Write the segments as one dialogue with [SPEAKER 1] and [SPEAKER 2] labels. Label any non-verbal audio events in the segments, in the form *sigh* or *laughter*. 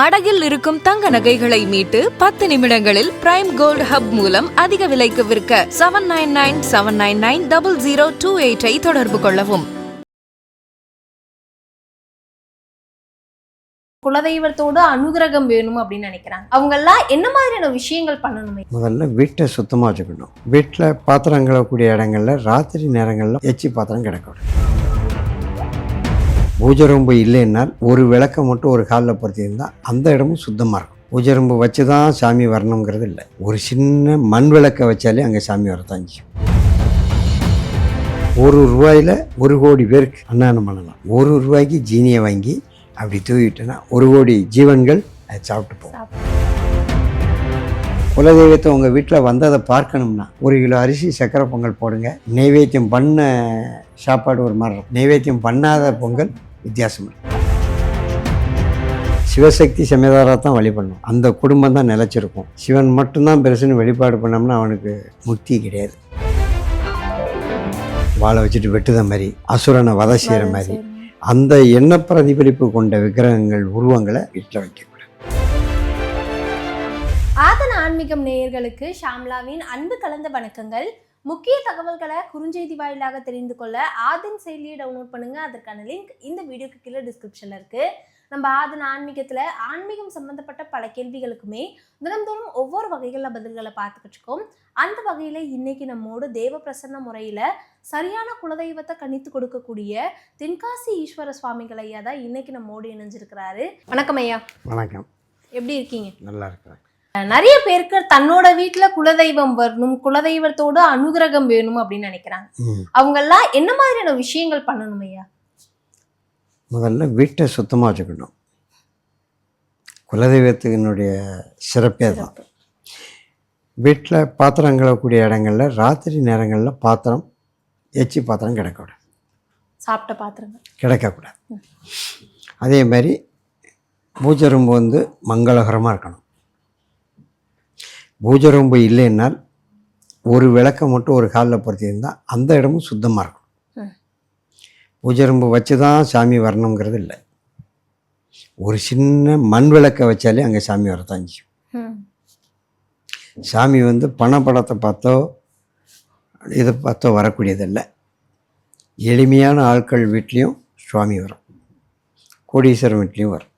[SPEAKER 1] அடகில் இருக்கும் தங்க நகைகளை மீட்டு பத்து நிமிடங்களில் பிரைம் கோல்ட் ஹப் மூலம் அதிக விலைக்கு விற்க seven nine nine seven nine nine double zero two எயிட்டை தொடர்பு கொள்ளவும்.
[SPEAKER 2] குலதெய்வத்தோட அனுகிரகம் வேணும் அப்படின்னு நினைக்கிறாங்க. அவங்க எல்லாம் என்ன மாதிரியான விஷயங்கள் பண்ணணுமே?
[SPEAKER 3] முதல்ல வீட்டை சுத்தமாக வச்சுக்கணும். வீட்டில் பாத்திரம் கழுவக்கூடிய இடங்கள்ல ராத்திரி நேரங்களில் எச்சி பாத்திரம் கிடக்கணும். பூஜரம்பு இல்லைன்னால் ஒரு விளக்கை மட்டும் ஒரு காலில் பொருத்தியிருந்தால் அந்த இடமும் சுத்தமாக இருக்கும். பூஜை ரூம்பு வச்சு தான் சாமி வரணுங்கிறது இல்லை. ஒரு சின்ன மண் விளக்கை வச்சாலே அங்கே சாமி வரத்தான் செய்யும். ஒரு ரூபாயில் ஒரு கோடி பேருக்கு அன்னானம் பண்ணலாம். ஒரு ரூபாய்க்கு ஜீனியை வாங்கி அப்படி தூவிட்டேன்னா ஒரு கோடி ஜீவன்கள் அதை சாப்பிட்டு போகும். குலதெய்வத்தை உங்கள் வீட்டில் வந்ததை பார்க்கணும்னா ஒரு கிலோ அரிசி சக்கரை பொங்கல் போடுங்க. நைவேத்தியம் பண்ண சாப்பாடு ஒரு மாதிரி இருக்கும். நைவேத்தியம் பண்ணாத பொங்கல் வித்தியாசம். சிவசக்தி சமேதாராக தான் வழிபடணும் அந்த குடும்பம் தான் நிலச்சிருக்கும். சிவன் மட்டும்தான் பெருசுன்னு வெளிப்பாடு பண்ணோம்னா அவனுக்கு முக்தி கிடையாது. வாழை வச்சுட்டு வெட்டுத மாதிரி அசுரனை வதை செய்கிற மாதிரி. அந்த எண்ண பிரதிபலிப்பு கொண்ட விக்கிரகங்கள் உருவங்களை வீட்டில் வைக்கக்கூடாது.
[SPEAKER 2] ஆதன ஆன்மீகம் நேயர்களுக்கு ஷாம்லாவின் அன்பு கலந்த வணக்கங்கள். முக்கிய தகவல்களை குறுஞ்செய்தி வாயிலாக தெரிந்து கொள்ள ஆதன் செயலியை டவுன்லோட் பண்ணுங்க. அதற்கான லிங்க் இந்த வீடியோக்கு கீழே டிஸ்கிரிப்ஷன்ல இருக்கு. நம்ம ஆதன் ஆன்மீகத்துல ஆன்மீகம் சம்பந்தப்பட்ட பல கேள்விகளுக்குமே தினம்தோறும் ஒவ்வொரு வகைகளில் பதில்களை பார்த்துக்கிட்டு இருக்கோம். அந்த வகையில இன்னைக்கு நம்மோடு தேவ பிரசன்ன முறையில சரியான குலதெய்வத்தை கணித்து கொடுக்கக்கூடிய தென்காசி ஈஸ்வர சுவாமிகள் ஐயா தான் இன்னைக்கு நம்மோடு இணைஞ்சிருக்கிறாரு. வணக்கம் ஐயா.
[SPEAKER 3] வணக்கம்.
[SPEAKER 2] எப்படி இருக்கீங்க?
[SPEAKER 3] நல்லா இருக்கிறேன்.
[SPEAKER 2] நிறைய பேருக்கு தன்னோட வீட்ல குலதெய்வம் வரணும் குலதெய்வத்தோட அனுகிரகம் வேணும் அப்படின்னு நினைக்கிறாங்க. அவங்க எல்லாம் என்ன மாதிரியான விஷயங்கள் பண்ணணும் ஐயா?
[SPEAKER 3] முதல்ல வீட்டை சுத்தமாக வச்சுக்கணும். குலதெய்வத்தினுடைய சிறப்பே தான் வீட்டில் பாத்திரம் கழுவக்கூடிய இடங்கள்ல ராத்திரி நேரங்களில் பாத்திரம் எச்சி பாத்திரம் கிடக்கூடாது
[SPEAKER 2] சாப்பிட்ட பாத்திரங்கள்.
[SPEAKER 3] கிடக்கக்கூடாது. அதே மாதிரி பூஜை ரூம்பு வந்து மங்களகரமாக இருக்கணும். பூஜை ரூம்பு இல்லைன்னால் ஒரு விளக்கை மட்டும் ஒரு காலில் பொருத்தியிருந்தால் அந்த இடமும் சுத்தமாக இருக்கும்.
[SPEAKER 2] ம்.
[SPEAKER 3] பூஜை ரூம்பு வச்சு தான் சாமி வரணுங்கிறது இல்லை. ஒரு சின்ன மண் விளக்கை வச்சாலே அங்கே சாமி வரத்தான் செய்யும். சாமி வந்து பணப்படத்தை பார்த்தோ இதை பார்த்தோ வரக்கூடியதில்லை. எளிமையான ஆட்கள் வீட்லேயும் சுவாமி வரும். கோடீஸ்வரன் வீட்லேயும் வரும்.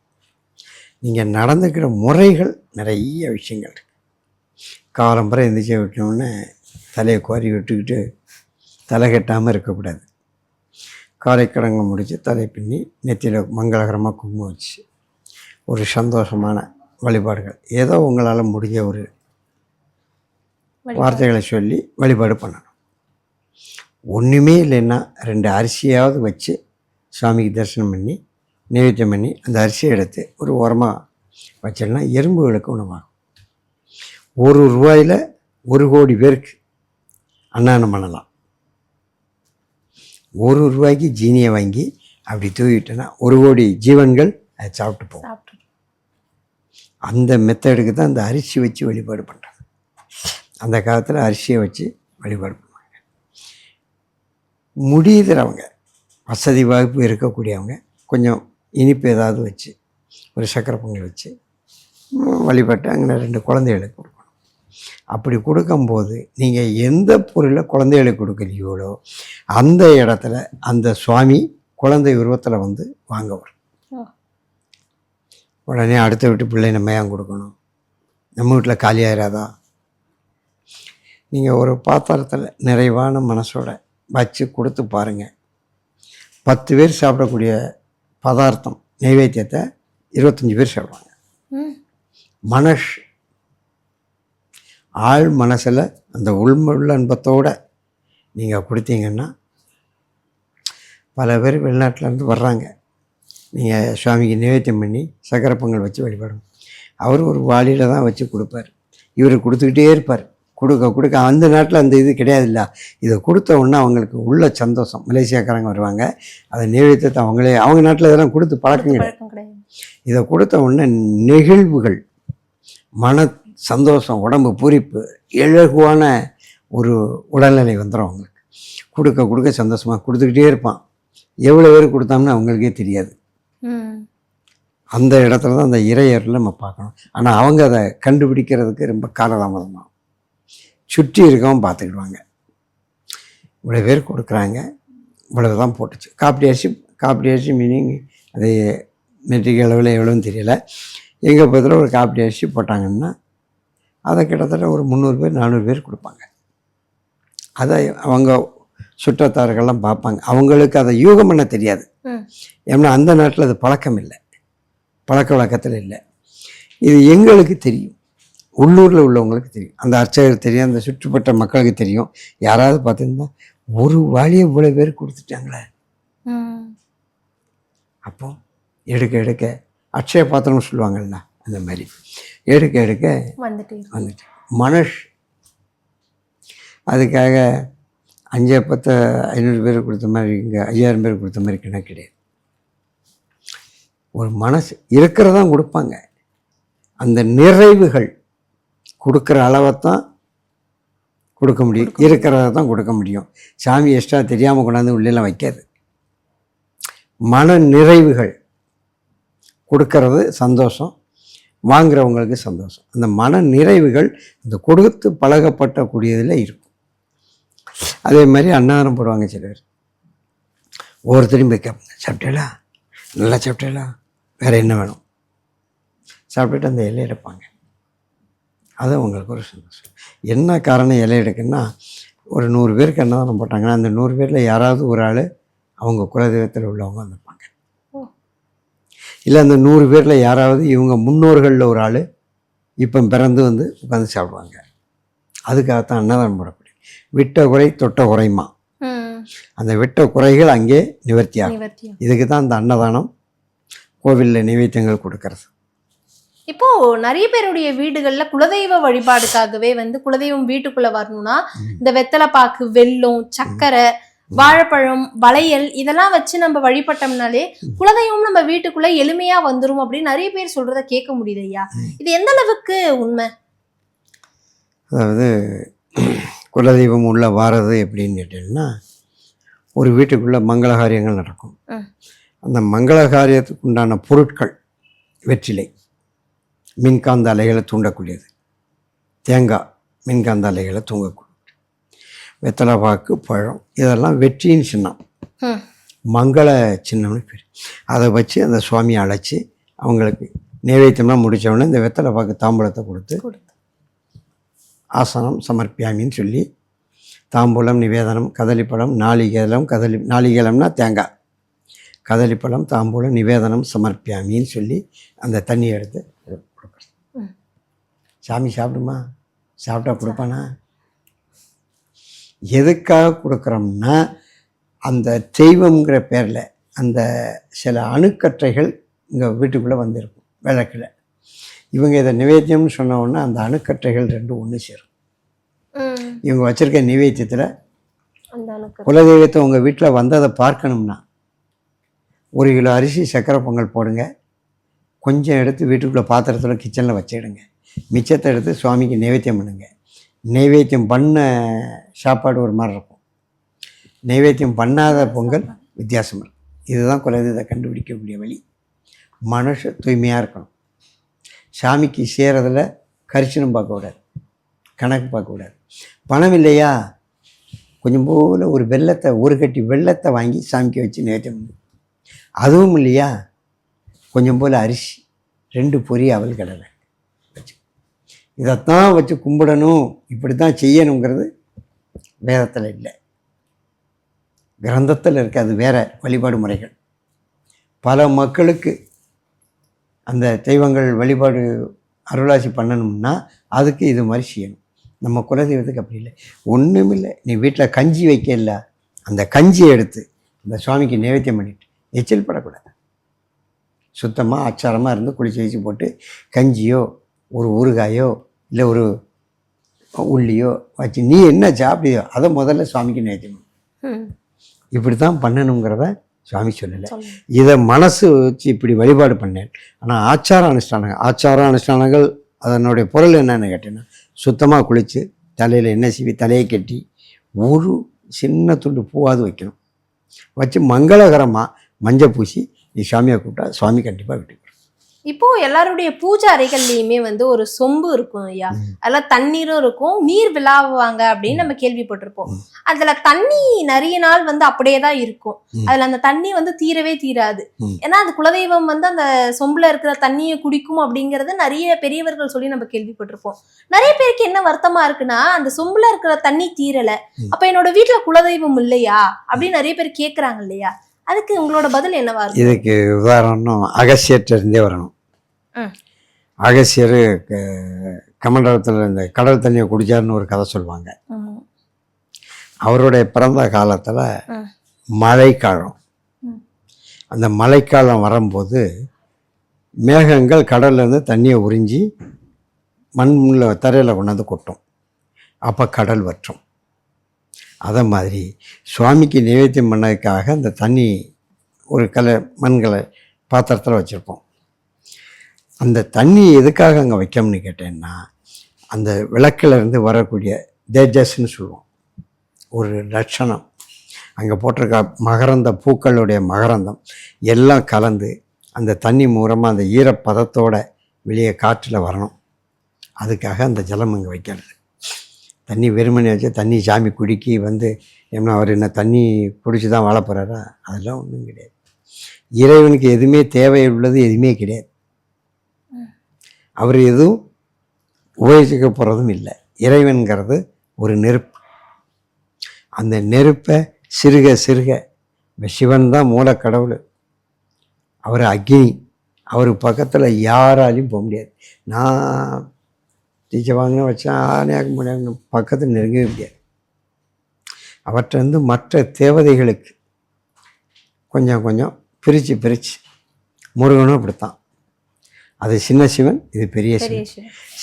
[SPEAKER 3] நீங்கள் நடந்துக்கிற முறைகள் நிறைய விஷயங்கள் இருக்கு. காலம்பரை எந்திரிச்சு விட்டோன்னே தலையை கோரி விட்டுக்கிட்டு தலை கட்டாமல் இருக்கக்கூடாது. காலை கடங்களை முடித்து தலை பின்னி நெத்தியில் மங்களகரமாக குங்குமம் வச்சு ஒரு சந்தோஷமான வழிபாடுகள். ஏதோ உங்களால் முடிஞ்ச ஒரு வார்த்தைகளை சொல்லி வழிபாடு பண்ணணும். ஒன்றுமே இல்லைன்னா ரெண்டு அரிசியாவது வச்சு சாமிக்கு தரிசனம் பண்ணி நைவேத்தியம் பண்ணி அந்த அரிசியை எடுத்து ஒரு உரமாக வச்சிடலாம் எறும்புகளுக்கு உணவாகும். ஒரு ரூபாயில் ஒரு கோடி பேருக்கு அன்னதானம் பண்ணலாம். ஒரு ரூபாய்க்கு ஜீனியை வாங்கி அப்படி தூவிட்டேன்னா ஒரு கோடி ஜீவன்கள் அதை சாப்பிட்டு போகும். அந்த மெத்தடுக்கு தான் அந்த அரிசி வச்சு வழிபாடு பண்ணுறது அந்த காலத்தில் அரிசியை வச்சு வழிபாடு பண்ணுவாங்க. முடியுதுறவங்க வசதி வாய்ப்பு இருக்கக்கூடியவங்க கொஞ்சம் இனிப்பு ஏதாவது வச்சு ஒரு சக்கரை பொங்கல் வச்சு வழிபட்டு அங்கே ரெண்டு குழந்தைகளுக்கு அப்படி கொடுக்கும்போது நீங்கள் எந்த பொருளை குழந்தைகளுக்கு கொடுக்குறீங்களோ அந்த இடத்துல அந்த சுவாமி குழந்தை உருவத்தில் வந்து வாங்க வரும். உடனே அடுத்த வீட்டு பிள்ளை நம்ம ஏன் கொடுக்கணும்? நம்ம வீட்டில் காலியாயிராதா நீங்கள் ஒரு பாத்திரத்தில் நிறைவான மனசோட வச்சு கொடுத்து பாருங்கள் பத்து பேர் சாப்பிடக்கூடிய பதார்த்தம் நைவேத்தியத்தை இருபத்தஞ்சி பேர் சாப்பிடுவாங்க. மனஷ் ஆள் மனசில் அந்த உள்முள்ள அன்பத்தோடு நீங்கள் கொடுத்தீங்கன்னா பல பேர் வெளிநாட்டிலேருந்து வர்றாங்க. நீங்கள் சுவாமிக்கு நிவேத்தியம் பண்ணி சக்கரை பொங்கல் வச்சு வழிபடும் அவர் ஒரு வாளியில் தான் வச்சு கொடுப்பார். இவர் கொடுத்துக்கிட்டே இருப்பார். கொடுக்க கொடுக்க அந்த நாட்டில் அந்த இது கிடையாதுல்ல. இதை கொடுத்த உடனே அவங்களுக்கு உள்ள சந்தோஷம். மலேசியாக்காரங்க வருவாங்க. அதை நிவேத்தியத்தை அவங்களே அவங்க நாட்டில் இதெல்லாம் கொடுத்து கிடையாது.
[SPEAKER 2] பழக்கம் கிடையாது.
[SPEAKER 3] இதை கொடுத்த உடனே நெகிழ்வுகள் மன சந்தோஷம் உடம்பு பூரிப்பு இலகுவான ஒரு உடல்நிலை வந்துடும் அவங்களுக்கு. கொடுக்க கொடுக்க சந்தோஷமாக கொடுத்துக்கிட்டே இருப்பான். எவ்வளோ பேர் கொடுத்தாம்னு அவங்களுக்கே தெரியாது. அந்த இடத்துல தான் அந்த இறையரில் நம்ம பார்க்கணும். ஆனால் அவங்க அதை கண்டுபிடிக்கிறதுக்கு ரொம்ப காலதாமதமாகும். சுற்றி இருக்கவும் பார்த்துக்கிடுவாங்க. இவ்வளோ பேர் கொடுக்குறாங்க. இவ்வளவு தான் போட்டுச்சு. காப்பி அரிசி காப்பி அரிசி மீனிங் அது மெட்ரிக் அளவில் எவ்வளோன்னு தெரியல. எங்கள் பக்கத்தில் ஒரு காப்பி அரிசி போட்டாங்கன்னா அதை கிட்டத்தட்ட ஒரு முந்நூறு பேர் நானூறு பேர் கொடுப்பாங்க. அதை அவங்க சுற்றத்தார்கள்லாம் பார்ப்பாங்க. அவங்களுக்கு அதை யூகம் பண்ண தெரியாது. ஏன்னா அந்த நாட்டில் அது பழக்கம் இல்லை. பழக்க வழக்கத்தில் இல்லை. இது எங்களுக்கு தெரியும். உள்ளூரில் உள்ளவங்களுக்கு தெரியும். அந்த அர்ச்சகர் தெரியும். அந்த சுற்றுப்பட்ட மக்களுக்கு தெரியும். யாராவது பார்த்தீங்கன்னா ஒரு வாளியை இவ்வளோ பேர் கொடுத்துட்டாங்களே. அப்போ எடுக்க எடுக்க அக்ஷய பாத்திரம்னு சொல்லுவாங்கல்ல. அந்த மாதிரி. எடுக்க எடுக்க
[SPEAKER 2] வந்துட்டு.
[SPEAKER 3] வந்துட்டு. மனுஷ் அதுக்காக அஞ்சு பத்து ஐநூறு பேர் கொடுத்த மாதிரி இங்கே ஐயாயிரம் பேர் கொடுத்த மாதிரி கணக்கு கிடையாது. ஒரு மனசு இருக்கிறதான் கொடுப்பாங்க. அந்த நிறைவுகள் கொடுக்குற அளவைத்தான் கொடுக்க முடியும். இருக்கிறத தான் கொடுக்க முடியும். சாமி எக்ஸ்ட்ரா தெரியாமல் கொண்டாந்து உள்ளெல்லாம் வைக்காது. மன நிறைவுகள் கொடுக்கறது சந்தோஷம். வாங்குறவங்களுக்கு சந்தோஷம். அந்த மன நிறைவுகள் இந்த கொடுத்து பழகப்பட்டக்கூடியதில் இருக்கும். அதே மாதிரி அன்னாரம் போடுவாங்க சில பேர் ஒவ்வொருத்தரையும் போய் கேட்பாங்க சாப்பிட்டேலா நல்லா சாப்பிட்டேலா வேறு என்ன வேணும்? சாப்பிட்டுட்டு அந்த இலை எடுப்பாங்க. அது அவங்களுக்கு ஒரு சந்தோஷம். என்ன காரணம் இலை எடுக்குன்னா ஒரு நூறு பேருக்கு அன்னதானம் போட்டாங்கன்னா அந்த நூறு பேரில் யாராவது ஒரு ஆள் அவங்க குலதெய்வத்தில் உள்ளவங்க
[SPEAKER 2] அந்த
[SPEAKER 3] இல்லை அந்த நூறு பேரில் யாராவது இவங்க முன்னோர்களில் ஒரு ஆள் இப்போ பிறந்து வந்து உட்காந்து சாப்பிடுவாங்க. அதுக்காகத்தான் அன்னதானம் போடக்கூடிய விட்ட குறை தொட்ட குறைமா. அந்த விட்ட குறைகள் அங்கே நிவர்த்தியாகும் இதுக்கு தான் அந்த அன்னதானம் கோவிலில் நைவேத்தியங்கள் கொடுக்கறது.
[SPEAKER 2] இப்போ நிறைய பேருடைய வீடுகள்ல குலதெய்வ வழிபாடுக்காகவே வந்து குலதெய்வம் வீட்டுக்குள்ள வரணும்னா இந்த வெத்தலை பாக்கு வெல்லம் சக்கரை வாழைப்பழம் வளையல் இதெல்லாம் வச்சு நம்ம வழிபட்டோம்னாலே குலதெய்வம் நம்ம வீட்டுக்குள்ள எளிமையா வந்துரும் அப்படின்னு நிறைய பேர் சொல்றத கேட்க முடியுது ஐயா. இது எந்த அளவுக்கு உண்மை?
[SPEAKER 3] அதாவது *clears throat* குலதெய்வம் உள்ள வாரது எப்படின்னு கேட்டீங்கன்னா ஒரு வீட்டுக்குள்ளே மங்களகாரியங்கள் நடக்கும்.
[SPEAKER 2] ம்.
[SPEAKER 3] அந்த மங்களகாரியத்துக்கு உண்டான பொருட்கள் வெற்றிலை மின்காந்த அலைகளை தூண்டக்கூடியது. தேங்காய் மின்காந்த அலைகளை தூங்கக்கூடியது வெத்தலை பாக்கு பழம் இதெல்லாம் வெற்றியின் சின்னம். மங்கள சின்னம்னு பேர் அதை வச்சு அந்த சுவாமியை அழைச்சி அவங்களுக்கு நைவேத்தியம்லாம் முடிச்ச உடனே இந்த வெத்தலை பாக்கு தாம்பூலத்தை கொடுத்து. ஆசனம் சமர்ப்பியாமின்னு சொல்லி தாம்பூலம் நிவேதனம் கதலிப்பழம் நாளிகேலம் கதலி நாளிகேலம்னா தேங்காய் கதலிப்பழம் தாம்பூலம் நிவேதனம் சமர்ப்பியாமின்னு சொல்லி அந்த தண்ணியை எடுத்து கொடுக்குறது
[SPEAKER 2] ம்.
[SPEAKER 3] சாமி சாப்பிடுமா சாப்பிட்டா கொடுப்பானா எதுக்காக கொடுக்குறோம்னா அந்த தெய்வம்ங்கிற பேரில் அந்த சில அணுக்கற்றைகள் இங்கே வீட்டுக்குள்ளே வந்திருக்கும் விளக்கில். இவங்க இதை நிவேத்தியம்னு சொன்ன உடனே அந்த அணுக்கற்றைகள் ரெண்டும் ஒன்று சேரும். இவங்க வச்சுருக்க நிவேத்தியத்தில் குலதெய்வத்தை உங்கள் வீட்டில் வந்ததை பார்க்கணும்னா ஒரு கிலோ அரிசி சக்கரை பொங்கல் போடுங்க. கொஞ்சம் எடுத்து வீட்டுக்குள்ளே பாத்திரத்தில் கிச்சனில் வச்சிடுங்க. மிச்சத்தை எடுத்து சுவாமிக்கு நைவேத்தியம் பண்ணுங்க. நைவேத்தியம் பண்ண சாப்பாடு ஒரு மாதிரி இருக்கும். நைவேத்தியம் பண்ணாத பொங்கல் வித்தியாசம் இருக்கும். இதுதான் குலதெய்வத்தை கண்டுபிடிக்கக்கூடிய வழி. மனுஷ தூய்மையாக இருக்கணும். சாமிக்கு சேரதில் கரிசனம் பார்க்கக்கூடாது கணக்கு பார்க்கக்கூடாது பணம் இல்லையா? கொஞ்சம் போல் ஒரு வெள்ளத்தை ஒரு கட்டி வெள்ளத்தை வாங்கி சாமிக்கு வச்சு நேற்று அதுவும் இல்லையா? கொஞ்சம் போல் அரிசி ரெண்டு பொரி அவல் கடலை. இதைத்தான் வச்சு கும்பிடணும் இப்படி தான் செய்யணுங்கிறது வேதத்தில் இல்லை. கிரந்தத்தில் இருக்காது அது வழிபாடு முறைகள். பல மக்களுக்கு அந்த தெய்வங்கள் வழிபாடு அருளாசி பண்ணணும்னா அதுக்கு இது மாதிரி செய்யணும். நம்ம குலதெய்வத்துக்கு அப்படி இல்லை. ஒன்றும் இல்லை. நீ வீட்டில் கஞ்சி வைக்கல அந்த கஞ்சியை எடுத்து இந்த சுவாமிக்கு நைவேத்தியம் பண்ணிட்டு எச்சில் படக்கூடாது. சுத்தமாக அச்சாரமாக இருந்து குளிச்சு வச்சு போட்டு கஞ்சியோ ஒரு ஊறுகாயோ இல்லை ஒரு உள்ளியோ வச்சு நீ என்ன சாப்பிடியோ அதை முதல்ல சுவாமிக்கு நைவேத்தியம் பண்ணு.
[SPEAKER 2] ம்.
[SPEAKER 3] இப்படி தான் பண்ணணுங்கிறத சுவாமி சொல்லலை. இதை மனசு வச்சு இப்படி வழிபாடு பண்ணேன் ஆனால் ஆச்சார அனுஷ்டானங்கள் ஆச்சார அனுஷ்டானங்கள் அதனுடைய பொருள் என்னன்னு கேட்டீங்கன்னா சுத்தமாக குளித்து தலையில் எண்ணெய் சீவி தலையை கட்டி ஒரு சின்ன துண்டு பூவாவது வைக்கணும் வச்சு மங்களகரமாக மஞ்சள் பூசி நீ சாமியை கூப்பிட்டா சுவாமி கண்டிப்பாக வரும்.
[SPEAKER 2] இப்போ எல்லாருடைய பூஜை அறைகள்லயுமே வந்து ஒரு சொம்பு இருக்கும் ஐயா. அதுல தண்ணீரும் இருக்கும். நீர் விழாவுவாங்க அப்படின்னு நம்ம கேள்விப்பட்டிருப்போம். அதுல தண்ணி நிறைய நாள் வந்து அப்படியே தான் இருக்கும். அதுல அந்த தண்ணி வந்து தீரவே தீராது. ஏன்னா அந்த குலதெய்வம் வந்து அந்த சொம்புல இருக்கிற தண்ணியை குடிக்கும் அப்படிங்கறது நிறைய பெரியவர்கள் சொல்லி நம்ம கேள்விப்பட்டிருப்போம். நிறைய பேருக்கு என்ன வருத்தமா இருக்குன்னா அந்த சொம்புல இருக்கிற தண்ணி தீரல. அப்ப என்னோட வீட்டுல குலதெய்வம் இல்லையா? அப்படின்னு நிறைய பேர் கேக்குறாங்க இல்லையா? அதுக்கு உங்களோட பதில் என்னவா இருக்கு
[SPEAKER 3] இதுக்கு உதாரணம் அகசியத்திலிருந்தே வரணும். அகசியர் கமண்டலத்தில் இந்த கடல் தண்ணியை குடிச்சாருன்னு ஒரு கதை சொல்லுவாங்க. அவருடைய பிறந்த காலத்தில். மழைக்காலம். அந்த மழைக்காலம் வரும்போது மேகங்கள் கடல்ல இருந்து தண்ணியை உறிஞ்சி மண்ணில் தரையில் கொண்டாந்து கொட்டும் அப்போ கடல் வற்றும் அதை மாதிரி சுவாமிக்கு நிவேத்தியம் பண்ணதுக்காக அந்த தண்ணி ஒரு கலை மண்களை பாத்திரத்தில் வச்சுருப்போம். அந்த தண்ணி எதுக்காக அங்கே வைக்கோம்னு கேட்டேன்னா அந்த விளக்குலேருந்து வரக்கூடிய தேஜஸ்ன்னு சொல்லுவோம். ஒரு லட்சணம். அங்கே போட்டிருக்க மகரந்த பூக்களுடைய மகரந்தம் எல்லாம் கலந்து அந்த தண்ணி மூலமாக அந்த ஈரப்பதத்தோட வெளியே காற்றில் வரணும். அதுக்காக அந்த ஜலம் இங்கே வைக்கிறது. தண்ணி வெறுமனே வச்சு தண்ணி சாமி குடிக்கி வந்து என்ன அவர் என்ன தண்ணி குடிச்சு தான் வாழ போகிறாரா அதெல்லாம் ஒன்றும் கிடையாது. இறைவனுக்கு எதுவுமே தேவை உள்ளது எதுவுமே கிடையாது. அவர் எதுவும் உபயோகிக்க போகிறதும் இல்லை. இறைவன்கிறது ஒரு நெருப்பு. அந்த நெருப்பை சிறுக சிறுக சிவன் தான் மூலக்கடவுள். அவர் அக்னி. அவர் பக்கத்தில் யாராலையும் போக முடியாது. நான் டீச்சர் வாங்க வச்சா ஆணையாக முடியாது பக்கத்தில் நெருங்கவே முடியாது. அவற்றை வந்து மற்ற தேவதைகளுக்கு கொஞ்சம் கொஞ்சம் பிரித்து பிரித்து முருகனும் அப்படித்தான். அது சின்ன சிவன் இது பெரிய சிவன்.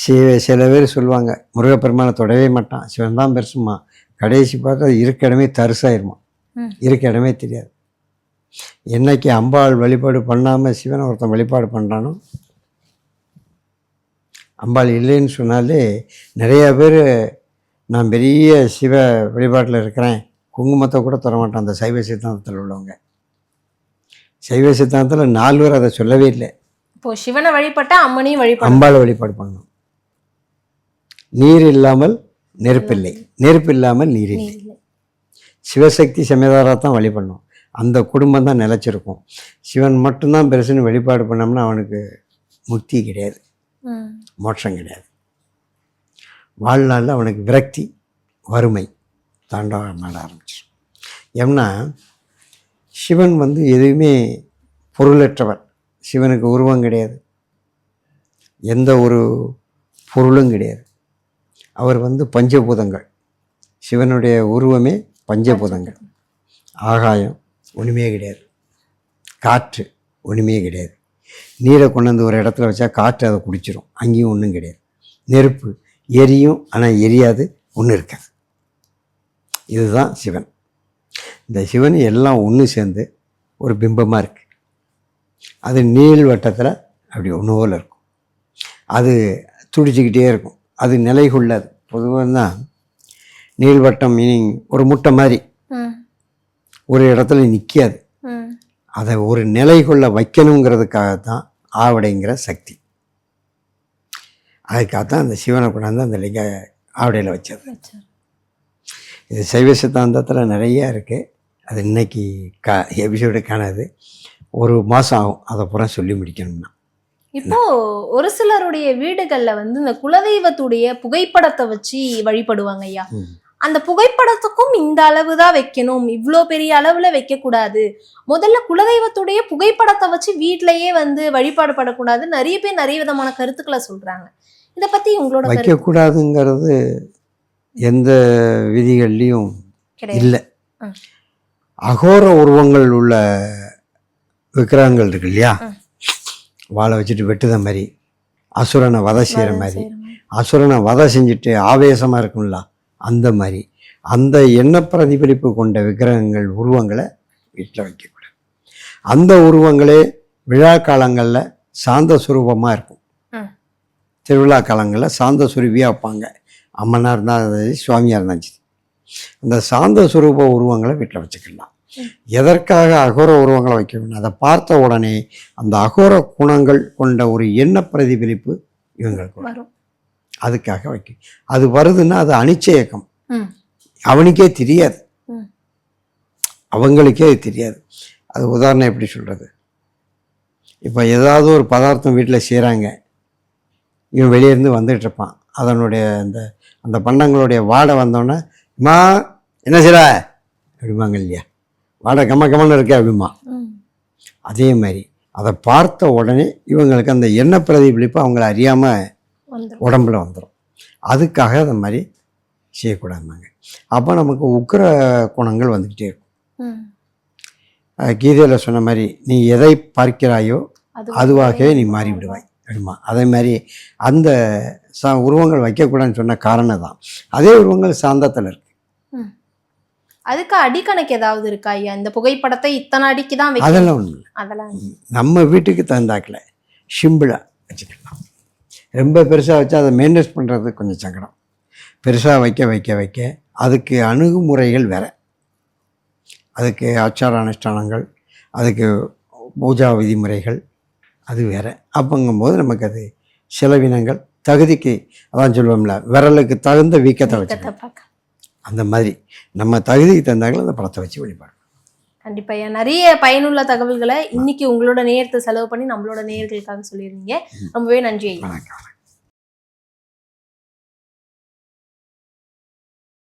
[SPEAKER 3] சிவ சில பேர் சொல்லுவாங்க முருகப்பெருமானை தொடவே மாட்டான். சிவன் தான் பெருசுமா கடைசி பார்த்தா இருக்க இடமே தரிசாயிருமா. இருக்க இடமே தெரியாது. என்னைக்கு அம்பாள் வழிபாடு பண்ணாமல் சிவனை ஒருத்தன் வழிபாடு பண்ணுறானோ அம்பாள் இல்லைன்னு சொன்னாலே நிறைய பேர் நான் பெரிய சிவ வழிபாட்டில் இருக்கிறேன். குங்குமத்தை கூட தர மாட்டான் அந்த சைவ சித்தாந்தத்தில் உள்ளவங்க. சைவ சித்தாந்தத்தில் நால்வர் அதை சொல்லவே இல்லை.
[SPEAKER 2] இப்போ சிவனை வழிபட்டா அம்மனையும் வழிபடணும்.
[SPEAKER 3] அம்பாளை வழிபாடு பண்ணணும். நீர் இல்லாமல் நெருப்பில்லை. நெருப்பு இல்லாமல் நீர் இல்லை. சிவசக்தி சமேதாராக தான் வழிபடணும். அந்த குடும்பம் தான் நிலச்சிருக்கும். சிவன் மட்டும்தான் பெருசுன்னு வழிபாடு பண்ணோம்னா அவனுக்கு முக்தி கிடையாது. மோட்சம் கிடையாது. வாழ்நாளில் அவனுக்கு விரக்தி வறுமை தாண்டவம் ஆட ஆரம்பிச்சிடும் ஏன்னா சிவன் வந்து எதுவுமே பொருளற்றவர். சிவனுக்கு உருவம் கிடையாது. எந்த ஒரு பொருளும் கிடையாது. அவர் வந்து பஞ்சபூதங்கள். சிவனுடைய உருவமே பஞ்சபூதங்கள். ஆகாயம் ஒன்றுமே கிடையாது. காற்று ஒன்றுமே கிடையாது. நீரை கொண்டு வந்து ஒரு இடத்துல வச்சா காற்று அதை குடிச்சிரும். அங்கேயும் ஒன்றும் கிடையாது. நெருப்பு எரியும் ஆனால் எரியாது. ஒன்றும் இருக்காது. இதுதான் சிவன். இந்த சிவன் எல்லாம் ஒன்று சேர்ந்து ஒரு பிம்பமாக இருக்குது அது நீள் வட்டத்தில் அப்படி ஒன்று போல் இருக்கும். அது துடிச்சிக்கிட்டே இருக்கும். அது நிலை கொள்ளாது. பொதுவாக தான் நீள்வட்டம் மீனிங் ஒரு முட்டை மாதிரி. ஒரு இடத்துல நிற்காது. அதை ஒரு நிலை கொள்ள வைக்கணுங்கிறதுக்காக தான் ஆவடைங்கிற சக்தி. அதுக்காக தான் அந்த சிவனை கொண்டாந்து அந்த லிங்க ஆவடையில் வச்சது. இது சைவ சித்தாந்தத்தில் நிறைய இருக்குது அது இன்னைக்கு க எபிசோடு காணாது. ஒரு மாதம் ஆகும். அதை பூரா சொல்லி முடிக்கணும்னா.
[SPEAKER 2] இப்போ ஒரு சிலருடைய வீடுகள்ல வந்து இந்த குலதெய்வத்துடைய புகைப்படத்தை வச்சு வழிபடுவாங்க ஐயா. அந்த புகைப்படத்துக்கும் இந்த அளவு தான் வைக்கணும். இவ்வளோ பெரிய அளவுல வைக்க கூடாது முதல்ல குலதெய்வத்துடைய புகைப்படத்தை வச்சு வீட்லயே வந்து வழிபாடு படக்கூடாது நிறைய பேர் நிறைய விதமான கருத்துக்களை சொல்றாங்க. இத பத்தி உங்களோட
[SPEAKER 3] வைக்கக்கூடாதுங்கிறது எந்த விதிகள்லையும் இல்லை. அகோர உருவங்கள் உள்ள விக்கிரகங்கள் இருக்கு இல்லையா. வாழை வச்சுட்டு வெட்டுத மாதிரி அசுரனை வதை செய்கிற மாதிரி. அசுரனை வதை செஞ்சுட்டு ஆவேசமாக இருக்கும்ல. அந்த மாதிரி. அந்த எண்ண பிரதிபலிப்பு கொண்ட விக்கிரகங்கள் உருவங்களை வீட்டில் வைக்கக்கூடாது. அந்த உருவங்களே விழா காலங்களில் சாந்த சுரூபமாக இருக்கும். திருவிழா காலங்களில் சாந்த சுரூபியாக வைப்பாங்க. அம்மனாக இருந்தால் சரி சுவாமியாக இருந்தாலும் சரி. அந்த சாந்த சுரூப உருவங்களை வீட்டில் வச்சுக்கலாம். எதற்காக அகோர உருவங்களை வைக்க வேண்டும்? அதை பார்த்த உடனே அந்த அகோர குணங்கள் கொண்ட ஒரு எண்ண பிரதிபலிப்பு இவங்களுக்கு வரும். அதுக்காக வைக்க. அது வருதுன்னா அது அனிச்சயக்கம்.
[SPEAKER 2] ம்.
[SPEAKER 3] அவனுக்கே தெரியாது.
[SPEAKER 2] ம்.
[SPEAKER 3] அவங்களுக்கே அது தெரியாது. அது உதாரணம் எப்படி சொல்கிறது இப்போ ஏதாவது ஒரு பதார்த்தம் வீட்டில் செய்கிறாங்க இவன் வெளியேருந்து வந்துட்டு இருப்பான். அதனுடைய அந்த அந்த பண்டங்களுடைய வாடை வந்தோடனே அம்மா என்ன செய்ற? அப்படிம்பாங்க இல்லையா? வாடை கம்ம கம்மன்னு இருக்கே அப்படிமா
[SPEAKER 2] ம்.
[SPEAKER 3] அதே மாதிரி அதை பார்த்த உடனே இவங்களுக்கு அந்த எண்ணெய் பிரதிபலிப்பு அவங்கள அறியாமல் உடம்புல வந்துடும் அதுக்காக அந்த மாதிரி செய்யக்கூடாதுமாங்க அப்போ நமக்கு உக்கிர குணங்கள் வந்துக்கிட்டே இருக்கும். கீதையில் சொன்ன மாதிரி நீ எதை பார்க்கிறாயோ
[SPEAKER 2] அது
[SPEAKER 3] அதுவாகவே நீ மாறி விடுவாய் அப்படிமா. அதே மாதிரி அந்த சா உருவங்கள் வைக்கக்கூடாதுன்னு சொன்ன காரணம் தான். அதே உருவங்கள் சாந்தத்தில் இருக்கு.
[SPEAKER 2] அதுக்கு அடிக்கணக்கு ஏதாவது இருக்கா ஐயா? இந்த புகைப்படத்தை இத்தனை அடிக்கு தான்
[SPEAKER 3] அதெல்லாம் இல்லை.
[SPEAKER 2] அதெல்லாம்
[SPEAKER 3] நம்ம வீட்டுக்கு தகுந்தாக்கில் சிம்பிளாக வச்சுக்கலாம். ரொம்ப பெருசாக வச்சா அதை மெயின்டைன் பண்ணுறது கொஞ்சம் சங்கடம். பெருசாக வைக்க வைக்க வைக்க அதுக்கு அணுகுமுறைகள் வேற. அதுக்கு ஆச்சார அனுஷ்டானங்கள் அதுக்கு பூஜா விதிமுறைகள் அது வேற. அப்பங்கும்போது நமக்கு அது செலவினங்கள் தகுதிக்கு அதான் சொல்லுவோம்ல விரலுக்கு தகுந்த வீக்கத்தை வச்சு அந்த மாதிரி நம்ம தகுதிக்கு தகுந்தாக்கில் அந்த படத்தை வச்சு வழிபாடு
[SPEAKER 2] கண்டிப்பா. ஐயா நிறைய பயனுள்ள தகவல்களை இன்னைக்கு உங்களோட நேரத்தை செலவு பண்ணி நம்மளோட நேயர்களுக்காக சொல்லியிருந்தீங்க. ரொம்பவே நன்றி ஐயா.